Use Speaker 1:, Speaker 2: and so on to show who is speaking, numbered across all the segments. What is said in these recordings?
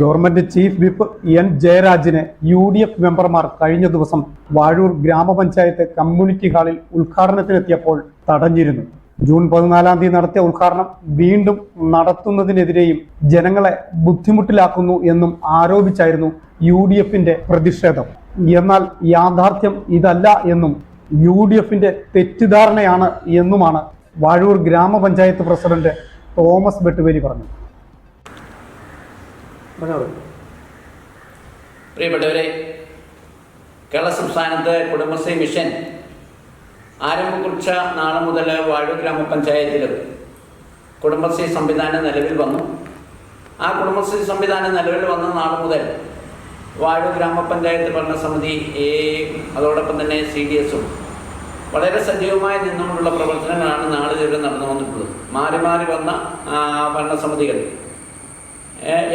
Speaker 1: Government chief whip N ജയരാജിനെ U D F മെമ്പർമാർ കഴിഞ്ഞ ദിവസം വാഴൂർ ഗ്രാമപഞ്ചായത്ത് കമ്മ്യൂണിറ്റി ഹാളിൽ ഉദ്ഘാടനത്തിനെത്തിയപ്പോൾ തടഞ്ഞിരുന്നു. ജൂൺ പതിനാലാം തീയതി നടത്തിയ ഉദ്ഘാടനം വീണ്ടും നടത്തുന്നതിനെതിരെയും ജനങ്ങളെ ബുദ്ധിമുട്ടിലാക്കുന്നു എന്നും ആരോപിച്ചായിരുന്നു യു ഡി എഫിന്റെ പ്രതിഷേധം. എന്നാൽ യാഥാർത്ഥ്യം ഇതല്ല എന്നും യു ഡി എഫിന്റെ തെറ്റിദ്ധാരണയാണ് എന്നുമാണ് വാഴൂർ ഗ്രാമപഞ്ചായത്ത് പ്രസിഡന്റ് തോമസ് ബെട്ടുവേലി പറഞ്ഞത്
Speaker 2: പ്രിയപ്പെട്ടവരെ കേരള സംസ്ഥാനത്ത് കുടുംബശ്രീ മിഷൻ ആരംഭം കുറിച്ച നാളെ മുതൽ വാഴൂർ ഗ്രാമപഞ്ചായത്തിലും കുടുംബശ്രീ സംവിധാനം നിലവിൽ വന്നു. ആ കുടുംബശ്രീ സംവിധാനം നിലവിൽ വന്ന നാൾ മുതൽ വാഴൂർ ഗ്രാമപഞ്ചായത്ത് ഭരണസമിതി അതോടൊപ്പം തന്നെ സി ഡി എസും വളരെ സജീവമായി നിന്നുകൊണ്ടുള്ള പ്രവർത്തനങ്ങളാണ് നാളെ നാളിതുവരെ നടന്നു വന്നിട്ടുള്ളത് മാറി മാറി വന്ന ഭരണസമിതികൾ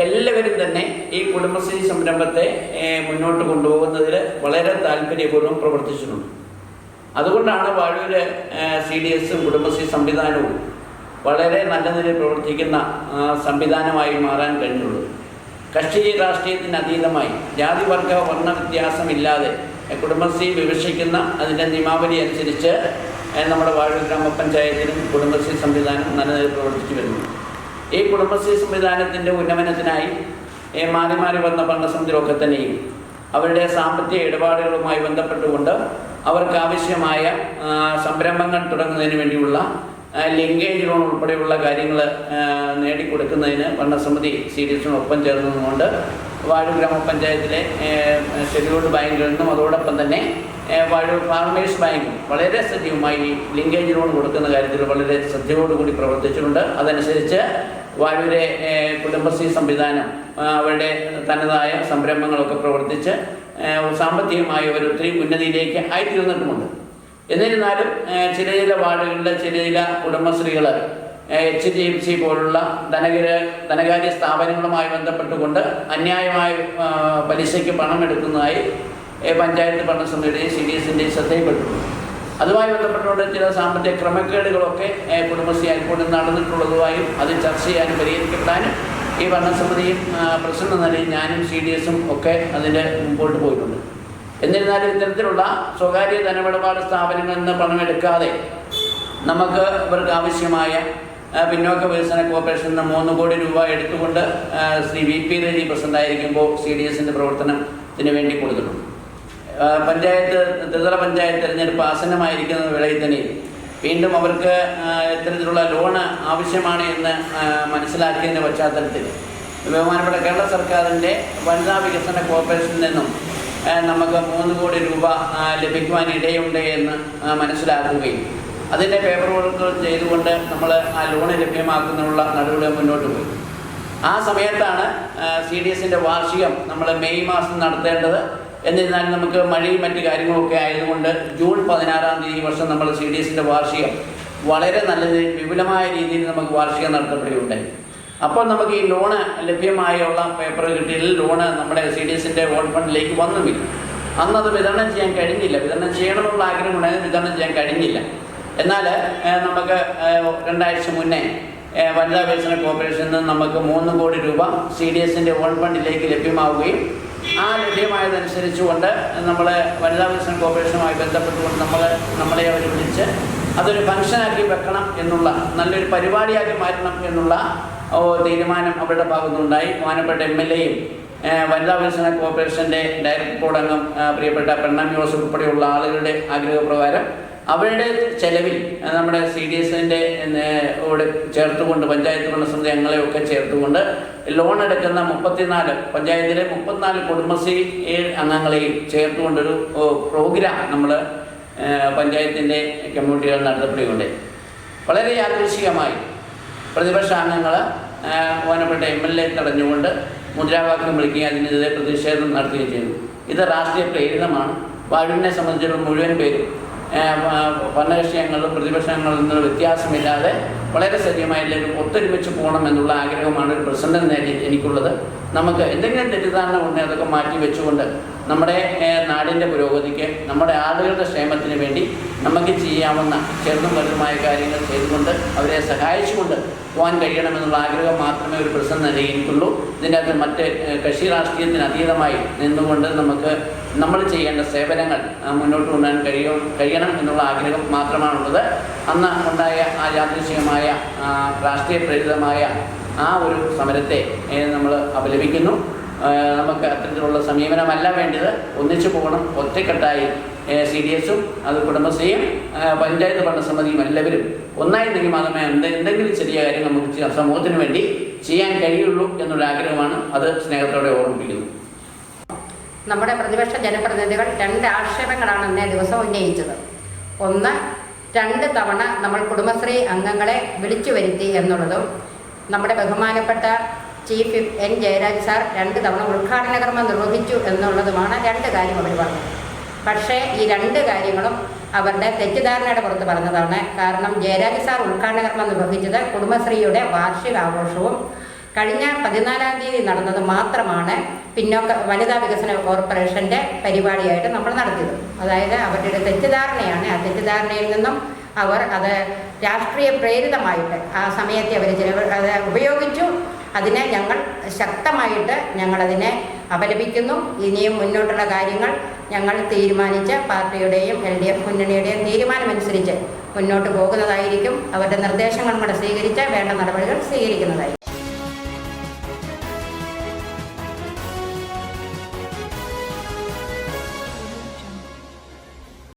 Speaker 2: എല്ലാവരും തന്നെ ഈ കുടുംബശ്രീ സംരംഭത്തെ മുന്നോട്ട് കൊണ്ടുപോകുന്നതിൽ വളരെ താല്പര്യപൂർവം പ്രവർത്തിച്ചിട്ടുണ്ട്. അതുകൊണ്ടാണ് വാഴൂര് സി ഡി എസും കുടുംബശ്രീ സംവിധാനവും വളരെ നല്ല നിലയിൽ പ്രവർത്തിക്കുന്ന സംവിധാനമായി മാറാൻ കഴിഞ്ഞുള്ളൂ. കക്ഷി രാഷ്ട്രീയത്തിന് അതീതമായി ജാതി വർഗ വർണ വ്യത്യാസമില്ലാതെ കുടുംബശ്രീ വിവക്ഷിക്കുന്ന അതിന്റെ നിയമാവലി അനുസരിച്ച് നമ്മുടെ വാഴൂർ ഗ്രാമപഞ്ചായത്തിലും കുടുംബശ്രീ സംവിധാനം നല്ല നിലയിൽ പ്രവർത്തിച്ചു വരുന്നു. ഈ കുടുംബശ്രീ സംവിധാനത്തിന്റെ ഉന്നമനത്തിനായി മാറി മാറി വന്ന ഭരണസമിതികളൊക്കെ തന്നെയും അവരുടെ സാമ്പത്തിക ഇടപാടുകളുമായി ബന്ധപ്പെട്ടുകൊണ്ട് അവർക്ക് ആവശ്യമായ സംരംഭങ്ങൾ തുടങ്ങുന്നതിന് വേണ്ടിയുള്ള ലിങ്കേജ് ലോൺ ഉൾപ്പെടെയുള്ള കാര്യങ്ങൾ നേടിക്കൊടുക്കുന്നതിന് ഭരണസമിതി സി ഡി എസിനൊപ്പം ചേർന്നതുകൊണ്ട് വാഴൂർ ഗ്രാമപഞ്ചായത്തിലെ ഷെഡ്യൂൾഡ് ബാങ്കുകളിൽ നിന്നും അതോടൊപ്പം തന്നെ വാഴൂർ ഫാർമേഴ്സ് ബാങ്കും വളരെ സജീവമായി ലിങ്കേജ് ലോൺ കൊടുക്കുന്ന കാര്യത്തിൽ വളരെ ശ്രദ്ധയോടുകൂടി പ്രവർത്തിച്ചിട്ടുണ്ട്. അതനുസരിച്ച് വാഴൂരെ കുടുംബശ്രീ സംവിധാനം അവരുടെ തനതായ സംരംഭങ്ങളൊക്കെ പ്രവർത്തിച്ച് സാമ്പത്തികമായ അവർ ഒത്തിരി ഉന്നതിയിലേക്ക് ആയിത്തീർന്നിട്ടുമുണ്ട്. എന്നിരുന്നാലും ചില ചില വാർഡുകളിലെ ചില ചില കുടുംബശ്രീകൾ എച്ച് ഡി എം സി പോലുള്ള ധനകര ധനകാര്യ സ്ഥാപനങ്ങളുമായി ബന്ധപ്പെട്ടുകൊണ്ട് അന്യായമായ പലിശയ്ക്ക് പണം എടുക്കുന്നതായി പഞ്ചായത്ത് ഭരണസമിതിയുടെയും സി ഡി എസിന്റെയും ശ്രദ്ധയിൽപ്പെട്ടിട്ടുണ്ട് അതുമായി ബന്ധപ്പെട്ടുകൊണ്ട് ചില സാമ്പത്തിക ക്രമക്കേടുകളൊക്കെ കുടുംബശ്രീ ഇപ്പോൾ നടന്നിട്ടുള്ളതുമായും അത് ചർച്ച ചെയ്യാനും പരിഹരിക്കപ്പെടാനും ഈ ഭരണസമിതിയും പ്രസിഡന്റ് നിലയിൽ ഞാനും സി ഡി എസും ഒക്കെ അതിന്റെ മുമ്പോട്ട് പോയിട്ടുണ്ട്. എന്നിരുന്നാലും ഇത്തരത്തിലുള്ള സ്വകാര്യ ധനമിടപാട് സ്ഥാപനങ്ങളിൽ നിന്ന് പണമെടുക്കാതെ നമുക്ക് ഇവർക്ക് ആവശ്യമായ പിന്നോക്ക വികസന കോർപ്പറേഷനിൽ നിന്ന് മൂന്ന് കോടി രൂപ എടുത്തുകൊണ്ട് Shri V P Raji president ആയിരിക്കുമ്പോൾ സി ഡി എസിന്റെ പ്രവർത്തനത്തിന് വേണ്ടി കൊടുത്തിട്ടുണ്ട്. പഞ്ചായത്ത് ത്രിതല പഞ്ചായത്ത് തിരഞ്ഞെടുപ്പ് ആസന്നമായിരിക്കുന്ന വേളയിൽ തന്നെ വീണ്ടും അവർക്ക് ഇത്തരത്തിലുള്ള ലോണ് ആവശ്യമാണ് എന്ന് മനസ്സിലാക്കിയതിന്റെ പശ്ചാത്തലത്തിൽ ബഹുമാനപ്പെട്ട കേരള സർക്കാരിന്റെ വനിതാ വികസന കോർപ്പറേഷനിൽ നിന്നും നമുക്ക് മൂന്ന് കോടി രൂപ ലഭിക്കുവാൻ ഇടയുണ്ട് എന്ന് മനസ്സിലാക്കുകയും അതിന്റെ പേപ്പർ വർക്ക് ചെയ്തുകൊണ്ട് നമ്മൾ ആ ലോണ് ലഭ്യമാക്കുന്നതിനുള്ള നടപടികൾ മുന്നോട്ട് പോയി. ആ സമയത്താണ് സി ഡി എസിന്റെ വാർഷികം നമ്മൾ മെയ് മാസം നടത്തേണ്ടത്. എന്നിരുന്നാലും നമുക്ക് മഴയും മറ്റ് കാര്യങ്ങളൊക്കെ ആയതുകൊണ്ട് ജൂൺ പതിനാറാം തീയതി വർഷം നമ്മൾ സി ഡി എസിന്റെ വാർഷികം വളരെ നല്ല വിപുലമായ രീതിയിൽ നമുക്ക് വാർഷികം നടത്തപ്പെടുകയുണ്ടായി. അപ്പോൾ നമുക്ക് ഈ ലോണ് ലഭ്യമായുള്ള പേപ്പർ കിട്ടിയതിൽ ലോണ് നമ്മുടെ സി ഡി എസിന്റെ വോട്ട് ഫണ്ടിലേക്ക് വന്നുമില്ല അത് വിതരണം ചെയ്യാൻ കഴിഞ്ഞില്ല. വിതരണം ചെയ്യണമെന്നുള്ള ആഗ്രഹം ആഗ്രഹമുണ്ടായിരുന്നു. വിതരണം ചെയ്യാൻ കഴിഞ്ഞില്ല. എന്നാൽ നമുക്ക് രണ്ടാഴ്ച മുന്നേ വനിതാ വികസന കോർപ്പറേഷനിൽ നിന്ന് നമുക്ക് മൂന്ന് കോടി രൂപ സി ഡി എസിന്റെ ഓൺ ഫണ്ടിലേക്ക് ലഭ്യമാവുകയും ആ ലഭ്യമായതനുസരിച്ചുകൊണ്ട് നമ്മൾ വനിതാ വികസന കോർപ്പറേഷനുമായി ബന്ധപ്പെട്ടുകൊണ്ട് നമ്മൾ നമ്മളെ അവർ വിളിച്ച് അതൊരു ഫംഗ്ഷനാക്കി വെക്കണം എന്നുള്ള നല്ലൊരു പരിപാടിയാക്കി മാറ്റണം എന്നുള്ള തീരുമാനം അവരുടെ ഭാഗത്തുനിന്നുണ്ടായി. ബഹുമാനപ്പെട്ട എം എൽ എയും വനിതാ വികസന കോർപ്പറേഷന്റെ ഡയറക്ടർ ബോർഡ് അംഗം പ്രിയപ്പെട്ട പെണ്ണാം ജോസഫ് ഉൾപ്പെടെയുള്ള ആളുകളുടെ ആഗ്രഹപ്രകാരം അവരുടെ ചെലവിൽ നമ്മുടെ സി ഡി എസിന്റെ കൂടെ ചേർത്തുകൊണ്ട് പഞ്ചായത്ത് ഭരണസമിതി അംഗങ്ങളെയൊക്കെ ചേർത്തുകൊണ്ട് ലോൺ എടുക്കുന്ന മുപ്പത്തിനാല് പഞ്ചായത്തിലെ മുപ്പത്തിനാല് കുടുംബശ്രീ അംഗങ്ങളെയും ചേർത്തുകൊണ്ടൊരു പ്രോഗ്രാം നമ്മൾ പഞ്ചായത്തിന്റെ കമ്മ്യൂണിറ്റികൾ നടത്തപ്പെടുകയുണ്ട് വളരെ യാദൃശികമായി പ്രതിപക്ഷ അംഗങ്ങൾ ബഹുമാനപ്പെട്ട എം എൽ എ തടഞ്ഞുകൊണ്ട് മുദ്രാവാക്യം വിളിക്കുകയും അതിനെതിരെ പ്രതിഷേധം നടത്തുകയും ചെയ്തു. ഇത് രാഷ്ട്രീയ പ്രേരിതമാണ്. വാഴുവിനെ സംബന്ധിച്ചുള്ള മുഴുവൻ പേരും ഭരണകക്ഷിയങ്ങളിലും പ്രതിപക്ഷങ്ങളിൽ നിന്ന് വ്യത്യാസമില്ലാതെ വളരെ സജീവമായി എല്ലാവരും ഒത്തൊരുമിച്ച് പോകണം എന്നുള്ള ആഗ്രഹമാണ് ഒരു പ്രസിഡന്റ് നേടി എനിക്കുള്ളത്. നമുക്ക് എന്തെങ്കിലും തെറ്റിദ്ധാരണ ഉണ്ടെങ്കിൽ അതൊക്കെ മാറ്റി വെച്ചുകൊണ്ട് നമ്മുടെ നാടിന്റെ പുരോഗതിക്ക് നമ്മുടെ ആളുകളുടെ ക്ഷേമത്തിന് വേണ്ടി നമുക്ക് ചെയ്യാവുന്ന ചെറുതും വലുതുമായ കാര്യങ്ങൾ ചെയ്തുകൊണ്ട് അവരെ സഹായിച്ചുകൊണ്ട് പോകാൻ കഴിയണമെന്നുള്ള ആഗ്രഹം മാത്രമേ ഒരു പ്രശ്നം നിലനിൽക്കുള്ളൂ. ഇതിന്റെ അകത്ത് മറ്റ് കക്ഷി രാഷ്ട്രീയത്തിന് അതീതമായി നിന്നുകൊണ്ട് നമുക്ക് നമ്മൾ ചെയ്യേണ്ട സേവനങ്ങൾ മുന്നോട്ട് കൊണ്ടുപോകാൻ കഴിയും കഴിയണം എന്നുള്ള ആഗ്രഹം മാത്രമാണുള്ളത്. അന്ന് ഉണ്ടായ ആ യാദൃശ്യമായ രാഷ്ട്രീയ പ്രേരിതമായ ആ ഒരു സമരത്തെ നമ്മൾ അപലപിക്കുന്നു. നമുക്ക് അത്തരത്തിലുള്ള സമീപനമല്ല വേണ്ടത്. ഒന്നിച്ചു പോകണം. ഒറ്റക്കെട്ടായി സി ഡി എസും അത് കുടുംബശ്രീയും പഞ്ചായത്ത് ഭരണസമിതിയും എല്ലാവരും ഒന്നായിരുന്നെങ്കിൽ മാത്രമേ എന്ത് എന്തെങ്കിലും ചെറിയ കാര്യം നമുക്ക് സമൂഹത്തിന് വേണ്ടി ചെയ്യാൻ കഴിയുള്ളൂ എന്നുള്ള ആഗ്രഹമാണ് അത് സ്നേഹത്തോടെ ഓർമ്മിപ്പിക്കുന്നത്
Speaker 3: നമ്മുടെ പ്രതിപക്ഷ ജനപ്രതിനിധികൾ രണ്ട് ആക്ഷേപങ്ങളാണ് ഇന്നേ ദിവസം ഉന്നയിച്ചത്. ഒന്ന് രണ്ട് തവണ നമ്മൾ കുടുംബശ്രീ അംഗങ്ങളെ വിളിച്ചു വരുത്തി എന്നുള്ളതും നമ്മുടെ ബഹുമാനപ്പെട്ട ചീഫ് എൻ ജയരാജ് സാർ രണ്ട് തവണ ഉദ്ഘാടന കർമ്മം നിർവഹിച്ചു എന്നുള്ളതുമാണ് രണ്ട് കാര്യം അവർ പറഞ്ഞത്. പക്ഷേ ഈ രണ്ട് കാര്യങ്ങളും അവരുടെ തെറ്റിദ്ധാരണയുടെ പുറത്ത് പറഞ്ഞതാണ്. കാരണം ജയരാജ് സാർ ഉദ്ഘാടന കർമ്മം നിർവഹിച്ചത് കുടുംബശ്രീയുടെ വാർഷികാഘോഷവും കഴിഞ്ഞ പതിനാലാം തീയതി നടന്നത് മാത്രമാണ് പിന്നോക്ക വനിതാ വികസന കോർപ്പറേഷന്റെ പരിപാടിയായിട്ട് നമ്മൾ നടത്തിയത്. അതായത് അവരുടെ തെറ്റിദ്ധാരണയാണ്. ആ തെറ്റിദ്ധാരണയിൽ നിന്നും അവർ അത് രാഷ്ട്രീയ പ്രേരിതമായിട്ട് ആ സമയത്തെ അവർ ചില അത് ഉപയോഗിച്ചു. അതിനെ ഞങ്ങൾ ശക്തമായിട്ട് ഞങ്ങളതിനെ അപലപിക്കുന്നു. ഇനിയും മുന്നോട്ടുള്ള കാര്യങ്ങൾ ഞങ്ങൾ തീരുമാനിച്ച് പാർട്ടിയുടെയും എൽ ഡി എഫ് മുന്നണിയുടെയും തീരുമാനമനുസരിച്ച് മുന്നോട്ട് പോകുന്നതായിരിക്കും. അവരുടെ നിർദ്ദേശങ്ങൾ കൂടെ സ്വീകരിച്ച് വേണ്ട നടപടികൾ സ്വീകരിക്കുന്നതായിരിക്കും.